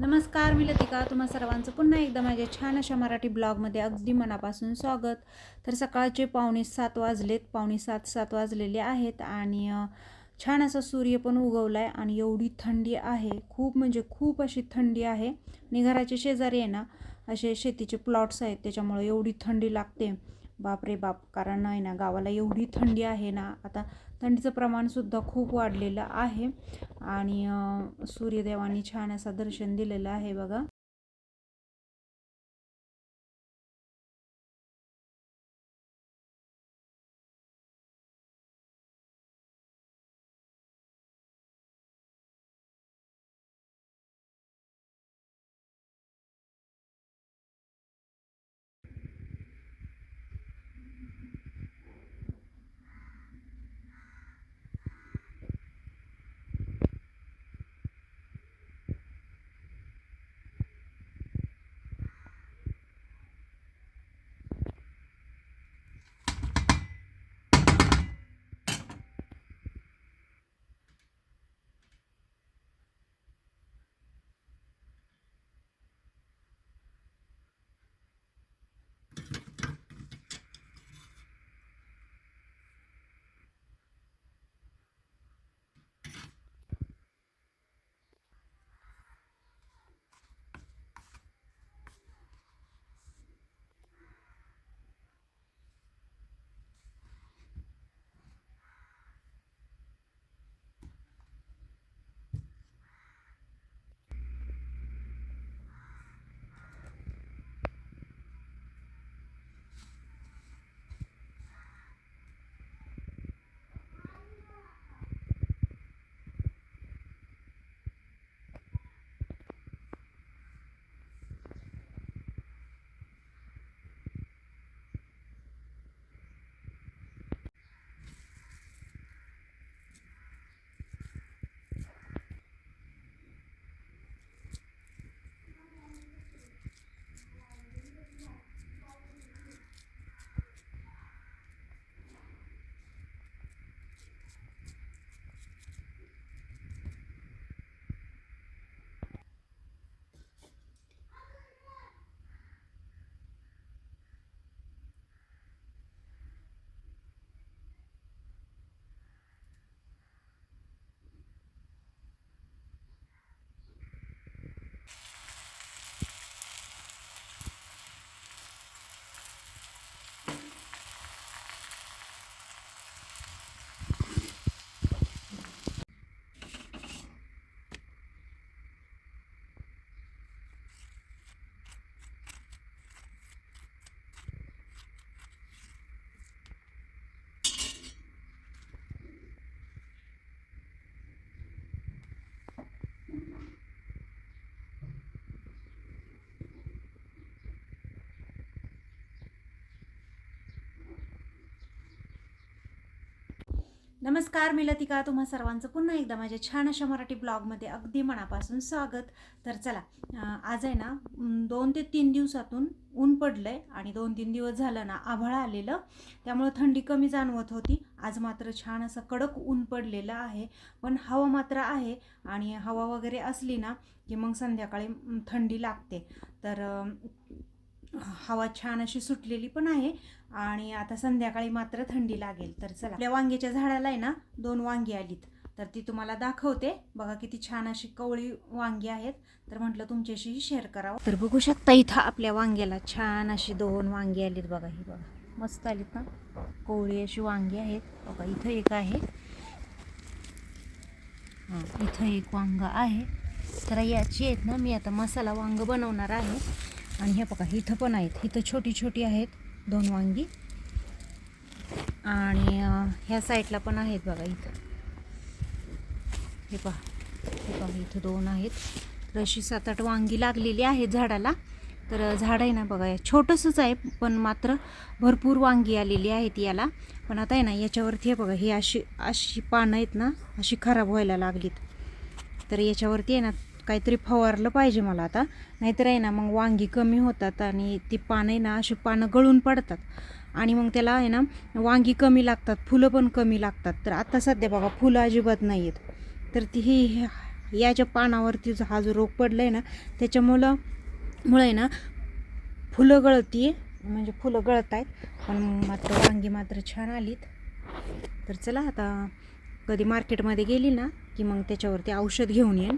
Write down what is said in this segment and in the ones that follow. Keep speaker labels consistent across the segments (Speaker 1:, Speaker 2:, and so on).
Speaker 1: नमस्कार मी लतिका. तुम्हा सर्वांचं पुन्हा एकदा माझ्या छान अशा मराठी ब्लॉगमध्ये अगदी मनापासून स्वागत. तर सकाळचे पावणे सात वाजलेत पावणे सात सात वाजलेले आहेत आणि छान असा सूर्य पण उगवला आहे आणि एवढी थंडी आहे. खूप म्हणजे खूप अशी थंडी आहे. आणि घराचे शेजारी आहे ना असे शेतीचे प्लॉट्स आहेत त्याच्यामुळे एवढी थंडी लागते. बाप रे बाप कारण आहे ना गावाला एवढी थंडी आहे ना आता थंडीचं प्रमाणसुद्धा खूप वाढलेलं आहे. आणि अ, सूर्यदेवानी छान असं दर्शन दिलेलं आहे बघा. नमस्कार मी लतिका. तुम्हा सर्वांचं पुन्हा एकदा माझ्या छान अशा मराठी ब्लॉगमध्ये अगदी मनापासून स्वागत. तर चला आज आहे ना दोन ते तीन दिवसातून ऊन पडलं आहे आणि दोन तीन दिवस झालं ना आभाळ आलेलं. त्यामुळं थंडी कमी जाणवत होती. आज मात्र छान असं कडक ऊन पडलेलं आहे. पण हवा मात्र आहे आणि हवा वगैरे असली ना की मग संध्याकाळी थंडी लागते. तर हवा छान अशी सुटलेली पण आहे. आणि आता संध्याकाळी मात्र थंडी लागेल. तर चला आपल्या वांग्याच्या झाडाला आहे ना दोन वांगी आलीत. तर ती तुम्हाला दाखवते. बघा किती छान अशी कवळी वांगी आहेत. तर म्हटलं तुमच्याशी शेअर करावं. तर बघू शकता इथं आपल्या वांग्याला छान अशी दोन वांगी आलीत बघा ही बघा. मस्त आलीत ना कोवळी अशी वांगी आहेत. बघा इथं एक आहे. हां इथं एक वांग आहे. तर याची आहेत ना मी आता मसाला वांग बनवणार आहे. आणि हे बघा इथं पण आहेत. इथं छोटी छोटी आहेत दोन वांगी. आणि ह्या साईडला पण आहेत बघा इथं. हे पहा हे पहा इथं दोन आहेत. तर अशी सात आठ वांगी लागलेली आहेत झाडाला. तर झाड आहे ना बघा छोटंसंच आहे पण मात्र भरपूर वांगी आलेली आहेत याला. पण आता आहे ना याच्यावरती हे बघा ही अशी अशी पानं आहेत ना अशी खराब व्हायला लागलीत. तर याच्यावरती आहे ना काहीतरी फवारलं पाहिजे मला आता. नाहीतर आहे ना मग वांगी कमी होतात आणि ती पानं आहे ना अशी पानं गळून पडतात. आणि मग त्याला आहे ना वांगी कमी लागतात फुलं पण कमी लागतात. तर आता सध्या बघा फुलं अजिबात नाही आहेत तर ती ही याच्या पानावरती जो हा जो रोग पडला आहे ना त्याच्यामुळं मुळे ना फुलं गळती म्हणजे फुलं गळत आहेत पण मात्र वांगी मात्र छान आलीत. तर चला आता कधी मार्केटमध्ये गेली ना की मग त्याच्यावरती औषध घेऊन येईन.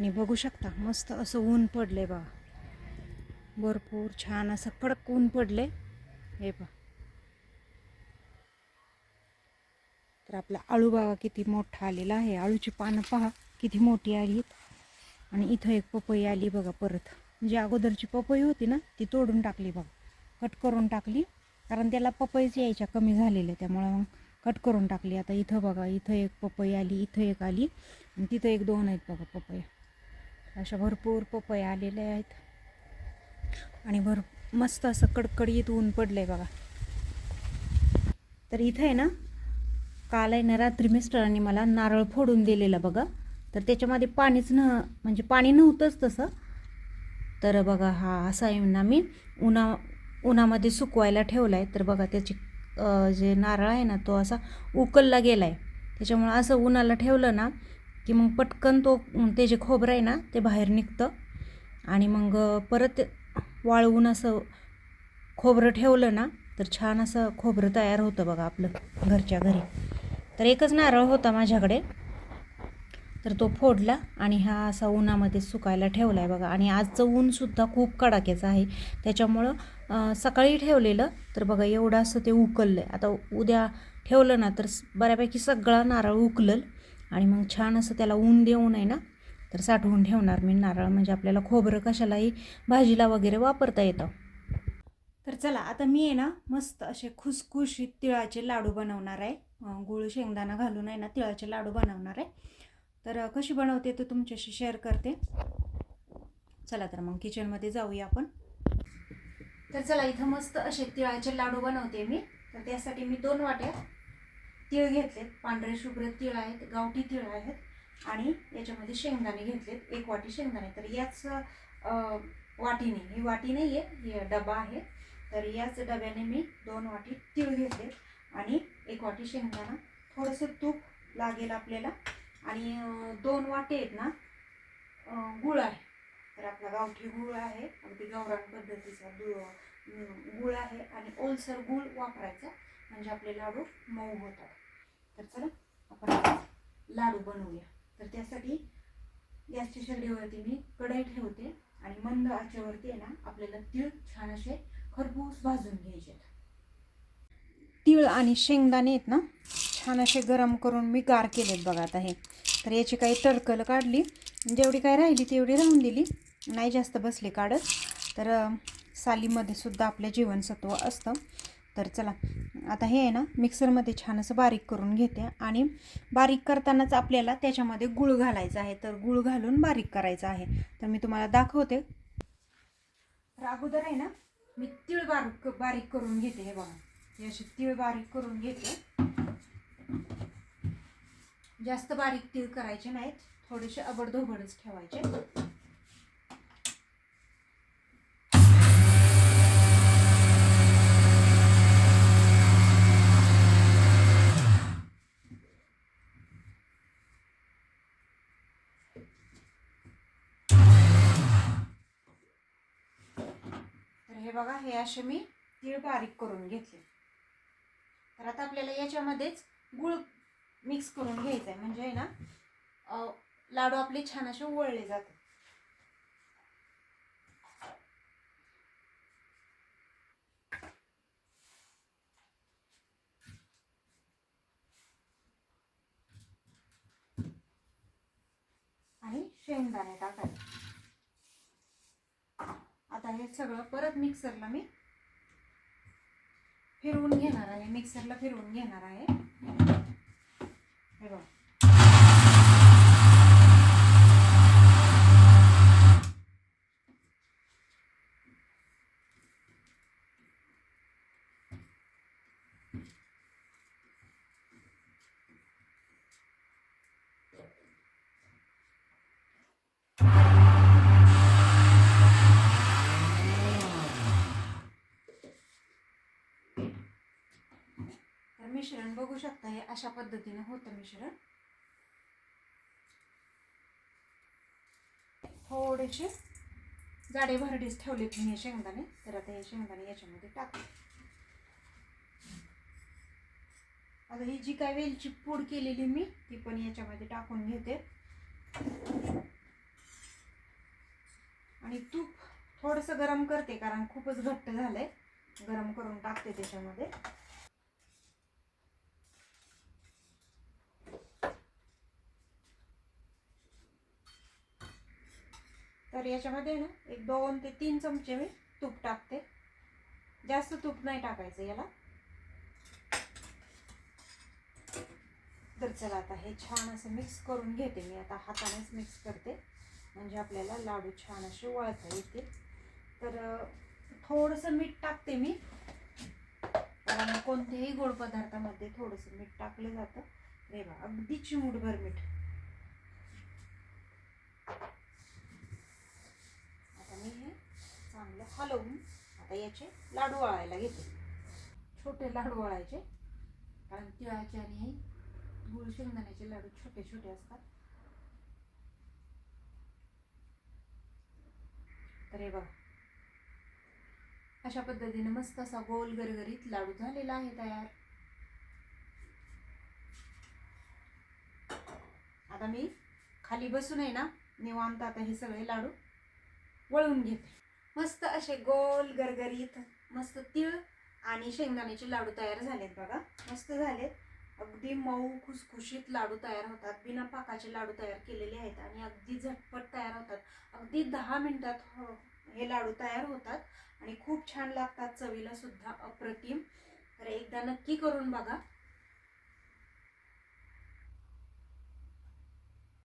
Speaker 1: आणि बघू शकता मस्त असं ऊन पडलंय बघा भरपूर छान असं कडक ऊन पडले हे बघा तर आपला आळू बागा किती मोठा आलेला आहे. आळूची पानं पहा किती मोठी आलीत आणि इथं एक पपई आली बघा परत. म्हणजे अगोदरची पपई होती ना ती तोडून टाकली बघा. कट करून टाकली. कारण त्याला पपईच यायच्या कमी झालेल्या त्यामुळं मग कट करून टाकली. आता इथं बघा इथं एक पपई आली इथं एक आली. आणि तिथं एक दोन आहेत बघा पपई अशा भरपूर पपई आलेल्या आहेत. आणि भर मस्त असं कडकडीत ऊन पडलं आहे बघा. तर इथं आहे ना काल आहे ना रात्री मिस्टरांनी मला नारळ फोडून दिलेला बघा. तर त्याच्यामध्ये पाणीच न म्हणजे पाणी नव्हतंच तसं. तर बघा हा असा येऊन ना मी उन्हा उन्हामध्ये सुकवायला ठेवला आहे तर बघा त्याची जे नारळ आहे ना तो असा उकलला गेला आहे त्याच्यामुळं असं उन्हाला ठेवलं ना की मग पटकन तो ते जे खोबरं आहे ना ते बाहेर निघतं. आणि मग परत वाळवून असं खोबरं ठेवलं ना तर छान असं खोबरं तयार होतं बघा आपलं घरच्या घरी. तर एकच नारळ होता माझ्याकडे. तर तो फोडला आणि हा असा उन्हामध्ये सुकायला ठेवला आहे बघा. आणि आजचं ऊनसुद्धा खूप कडाक्याचं आहे. त्याच्यामुळं सकाळी ठेवलेलं तर बघा एवढं असं ते उकललं आहे आता उद्या ठेवलं ना तर बऱ्यापैकी सगळा नारळ उकलल. आणि मग छान असं त्याला ऊन देऊन आहे ना तर साठवून ठेवणार मी नारळ. म्हणजे आपल्याला खोबरं कशालाही भाजीला वगैरे वापरता येतं. तर चला आता मी आहे ना मस्त असे खुसखुशीत तिळाचे लाडू बनवणार आहे. गुळ शेंगदाणा घालून आहे ना तिळाचे लाडू बनवणार आहे. तर कशी बनवते ते तुमच्याशी शेअर करते. चला तर मग किचनमध्ये जाऊया आपण. तर चला इथं मस्त असे तिळाचे लाडू बनवते मी. तर त्यासाठी मी दोन वाट्या तीळ घेतलेत. पांढरे शुभ्र तीळ आहेत गावठी तीळ आहेत आणि याच्यामध्ये शेंगदाणे घेतलेत. एक वाटी शेंगदाणे. तर याच वाटीने ही वाटी नाही आहे डबा आहे. तर याच डब्याने मी दोन वाटी तीळ घेतलेत आणि एक वाटी शेंगदाणा. थोडंसं तूप लागेल आपल्याला. आणि दोन वाटे आहेत ना गुळ आहे. तर आपला गावठी गुळ आहे. अगदी गावरान पद्धतीचा गुळ आहे आणि ओलसर गुळ वापरायचा. म्हणजे आपले लाडू मऊ होतात. तर चला आपण लाडू बनवूया. तर त्यासाठी गॅसच्या शेगडीवरती मी कढई ठेवते आणि मंद आचेवरती आहे ना आपल्याला तीळ छान असे खरपूस भाजून घ्यायचे तीळ आणि शेंगदाणे आहेत ना छान असे गरम करून मी गार केलेत बघा आता हे. तर याची काही तडकल काढली. जेवढी काय राहिली तेवढी राहून दिली. नाही जास्त बसली काढत. तर सालीमध्ये सुद्धा आपलं जीवनसत्व असतं. तर चला आता हे आहे ना मिक्सरमध्ये छान असं बारीक करून घेते आणि बारीक करतानाच आपल्याला त्याच्यामध्ये गुळ घालायचा आहे. तर गुळ घालून बारीक करायचं आहे. तर मी तुम्हाला दाखवते. तर अगोदर आहे ना मी तीळ बारीक बारीक करून घेते हे बघा. हे असे तीळ बारीक करून घेते. जास्त बारीक तीळ करायचे नाहीत. थोडेसे अबडधोबडच ठेवायचे. हे बघा हे असे मी तीळ बारीक करून घेतले. तर आता आपल्याला याच्यामध्येच गुळ मिक्स करून घ्यायचं आहे म्हणजे आहे ना लाडू आपले छान असे वळले जातात. आणि शेंगदाणे टाकायचे. आता हे सगळं. परत मिक्सरला मी फिरवून घेणार आहे. मिक्सरला फिरवून घेणार आहे. हे बघा. अशा पद्धतीने होतं मिश्रण. थोडेसे जाडे भरडीस ठेवले मी हे शेंगदाणे. तर आता हे शेंगदाणे याच्यामध्ये टाकले आता ही जी काय वेलची पूड केलेली मी ती पण याच्यामध्ये टाकून घेते. आणि तूप थोडंसं गरम करते कारण खूपच घट्ट झालंय. गरम करून टाकते त्याच्यामध्ये. तर याच्यामध्ये ना एक दोन ते तीन चमचे मी तूप टाकते. जास्त तूप नाही टाकायचं याला. तर चला आता हे छान असं मिक्स करून घेते मी. आता हातानेच मिक्स करते. म्हणजे आपल्याला लाडू छान असे वळता येतील. तर थोडंसं मीठ टाकते मी. कारण कोणत्याही गोड पदार्थामध्ये थोडंसं मीठ टाकलं जातं. रे बा अगदी चिमूटभर मीठ आता मी हे चांगलं हलवून आता याचे लाडू वळायला घेते. छोटे लाडू वळायचे. कारण तिळाचे आणि गुळ शेंगदाण्याचे लाडू छोटे छोटे असतात. तर हे बघा. अशा पद्धतीने मस्त असा गोल गरगरीत लाडू झालेला आहे तयार. आता मी खाली बसून आहे ना निवांत आता हे सगळे लाडू वळून घेते. मस्त असे गोल गरगरीत मस्त तिळ आणि शेंगदाण्याचे लाडू तयार झालेत बघा. मस्त झालेत. अगदी मऊ खुसखुशीत लाडू तयार होतात. बिना पाकाचे लाडू तयार केलेले आहेत आणि अगदी झटपट तयार होतात. अगदी दहा मिनटात हो- हे लाडू तयार होतात आणि खूप छान लागतात चवीला सुद्धा अप्रतिम. तर एकदा नक्की करून बघा.